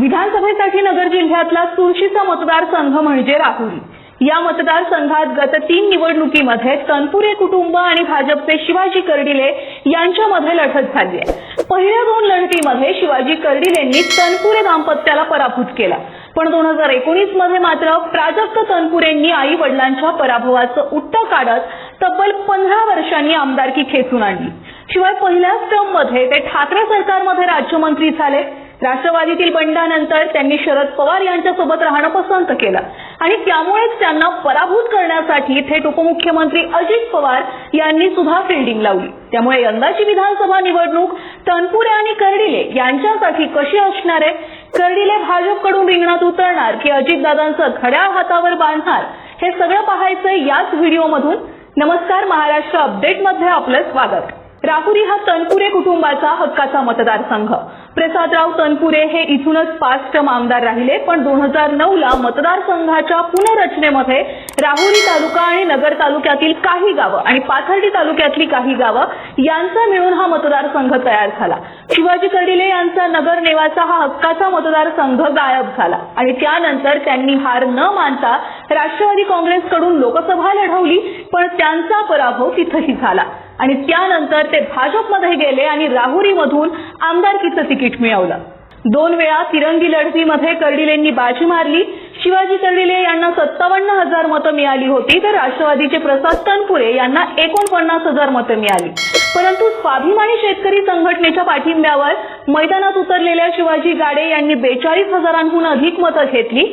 विधानसभेसाठी नगर जिल्ह्यातला तुळशीचा मतदारसंघ म्हणजे राहुरी. या मतदारसंघात गत तीन निवडणुकीमध्ये तनपुरे कुटुंब आणि भाजपचे शिवाजी कर्डिले यांच्यामध्ये लढत झाली आहे. पहिल्या दोन लढतीमध्ये शिवाजी कर्डिलेंनी तनपुरे दाम्पत्याला पराभूत केला. पण दोन हजार एकोणीसमध्ये मात्र प्राजक्त तनपुरेंनी आई वडिलांच्या पराभवाचं उत्तर काढत तब्बल पंधरा वर्षांनी आमदारकी खेचून आणली. शिवाय पहिल्याच टर्ममध्ये ते ठाकरे सरकारमध्ये राज्यमंत्री झाले. राष्ट्रवादीतील बंडानंतर त्यांनी शरद पवार यांच्यासोबत राहणं पसंत केलं. आणि त्यामुळेच त्यांना पराभूत करण्यासाठी थेट उपमुख्यमंत्री अजित पवार यांनी सुद्धा फिल्डिंग लावली. त्यामुळे यंदाची विधानसभा निवडणूक तनपुरे आणि कर्डिले यांच्यासाठी कशी असणार आहे? कर्डिले भाजपकडून रिंगणात उतरणार की अजितदादांचं घड्याळ हातावर बांधणार? हे सगळं पाहायचं याच व्हिडिओमधून. नमस्कार महाराष्ट्र अपडेटमध्ये आपलं स्वागत. राहुरी हा तनपुरे कुटुंबाचा हक्काचा मतदारसंघ. प्रसादराव तनपुरे हे इथूनच पाच टर्म आमदार राहिले पण दोन हजार नऊला मतदारसंघाच्या पुनर्रचनेमध्ये राहुरी तालुका आणि नगर तालुक्यातील काही गावं आणि पाथर्डी तालुक्यातली काही गावं यांचा मिळून हा मतदारसंघ तयार झाला. शिवाजी कर्डिले यांचा नगर नेवाचा हा हक्काचा मतदारसंघ गायब झाला आणि त्यानंतर त्यांनी हार न मानता राष्ट्रवादी काँग्रेसकडून लोकसभा लढवली पण त्यांचा पराभव तिथंही झाला. आणि त्यानंतर ते भाजपमध्ये गेले आणि राहुरीमधून आमदारकीचं तिकीट मिळवलं. दोन वेळा तिरंगी लढतीमध्ये कर्डिलेंनी बाजी मारली. शिवाजी कर्डिले यांना सत्तावन्न हजार मतं मिळाली होती तर राष्ट्रवादीचे प्रसाद तनपुरे यांना एकोणपन्नास हजार मतं मिळाली. परंतु स्वाभिमानी शेतकरी संघटनेच्या पाठिंब्यावर मैदानात उतरलेल्या शिवाजी गाडे यांनी बेचाळीस हजारांहून अधिक मतं घेतली.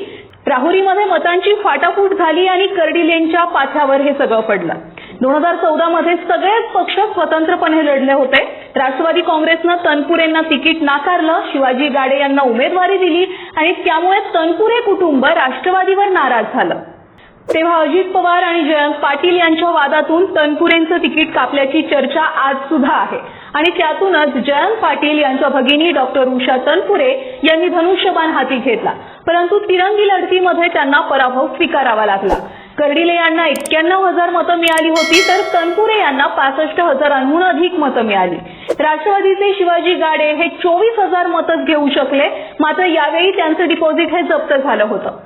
राहुरीमध्ये मतांची फाटाफूट झाली आणि कर्डिलेंच्या पाथ्यावर हे सगळं पडलं. दोन हजार चौदा मध्ये सगळेच पक्ष स्वतंत्रपणे लढले होते. राष्ट्रवादी काँग्रेसनं तनपुरेंना तिकीट नाकारलं शिवाजी गाडे यांना उमेदवारी दिली आणि त्यामुळे तनपुरे कुटुंब राष्ट्रवादीवर नाराज झालं. तेव्हा अजित पवार आणि जयंत पाटील यांच्या वादातून तनपुरेंचं तिकीट कापल्याची चर्चा आज सुद्धा आहे. आणि त्यातूनच जयंत पाटील यांच्या भगिनी डॉक्टर उषा तनपुरे यांनी धनुष्यबाण हाती घेतला. परंतु तिरंगी लढतीमध्ये त्यांना पराभव स्वीकारावा लागला. कर्डिले यांना एक्क्याण्णव हजार मतं मिळाली होती तर तनपुरे यांना पासष्ट हजारांहून अधिक मतं मिळाली. राष्ट्रवादीचे शिवाजी गाडे हे चोवीस हजार मतच घेऊ शकले मात्र यावेळी त्यांचं डिपॉझिट हे जप्त झालं होतं.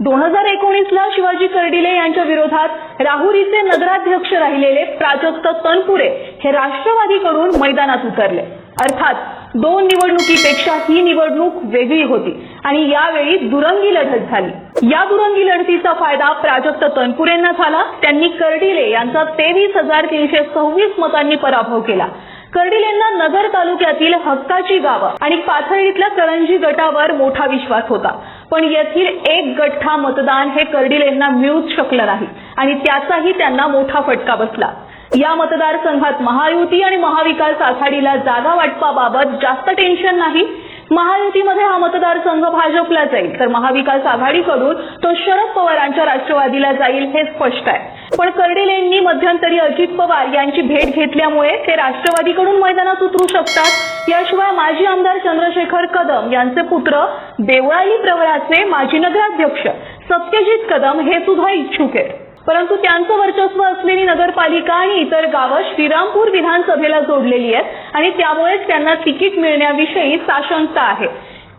दोन हजार एकोणीस ला शिवाजी कर्डिले यांच्या विरोधात राहुरीचे नगराध्यक्ष राहिलेले प्राजक्त तनपुरे हे राष्ट्रवादीकडून मैदानात उतरले. अर्थात दोन निवडणुकीपेक्षा ही निवडणूक वेगळी होती. आणि यावेळी दुरंगी लढत झाली. या दुरंगी लढतीचा फायदा प्राजक्त तनपुरेंना झाला. त्यांनी कर्डिले यांचा तेवीस हजार तीनशे सव्वीस मतांनी पराभव केला. कर्डिलेंना नगर तालुक्यातील हक्काची गावं आणि पाथर्डीतल्या करंजी गटावर मोठा विश्वास होता. पण येथील एक गठ्ठा मतदान हे कर्डिलेंना मिळूच शकलं नाही. आणि त्याचाही त्यांना मोठा फटका बसला. या मतदारसंघात महायुती आणि महाविकास आघाडीला जागा वाटपाबाबत जास्त टेन्शन नाही. महायुतीमध्ये हा मतदारसंघ भाजपला जाईल तर महाविकास आघाडीकडून तो शरद पवारांच्या राष्ट्रवादीला जाईल हे स्पष्ट आहे. पण कर्डिलेंनी मध्यंतरी अजित पवार यांची भेट घेतल्यामुळे ते राष्ट्रवादीकडून मैदानात उतरू शकतात. याशिवाय माजी आमदार चंद्रशेखर कदम यांचे पुत्र देवळाली प्रवळाचे माजी नगराध्यक्ष सत्यजित कदम हे सुद्धा इच्छुक आहेत. परंतु त्यांचं वर्चस्व असलेली नगरपालिका आणि इतर गावं श्रीरामपूर विधानसभेला जोडलेली आहेत आणि त्यामुळेच त्यांना तिकीट मिळण्याविषयी साशंकता आहे.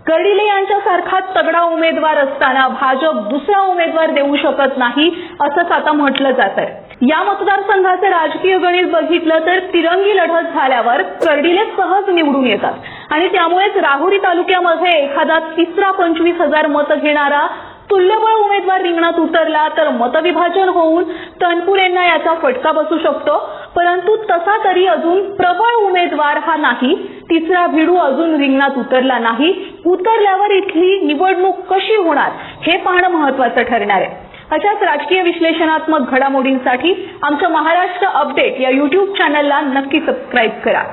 कर्डिले यांच्यासारखा तगडा उमेदवार असताना भाजप दुसरा उमेदवार देऊ शकत नाही असंच आता म्हटलं जात आहे या मतदारसंघाचे राजकीय गणित बघितलं तर तिरंगी लढत झाल्यावर कर्डिले सहज निवडून येतात. आणि त्यामुळेच राहुरी तालुक्यामध्ये एखादा तिसरा पंचवीस हजार मतं घेणारा तुल्यबळ उमेदवार रिंगणात उतरला तर मतविभाजन होऊन तनपुरेंना याचा फटका बसू शकतो. परंतु तसा तरी अजून प्रबळ उमेदवार हा नाही. तिसरा भिडू अजून रिंगणात उतरला नाही. उतरल्यावर इथली निवडणूक कशी होणार हे पाहणं महत्वाचं ठरणार आहे. अशाच राजकीय विश्लेषणात्मक घडामोडींसाठी आमचं महाराष्ट्र अपडेट या युट्यूब चॅनलला नक्की सबस्क्राईब करा.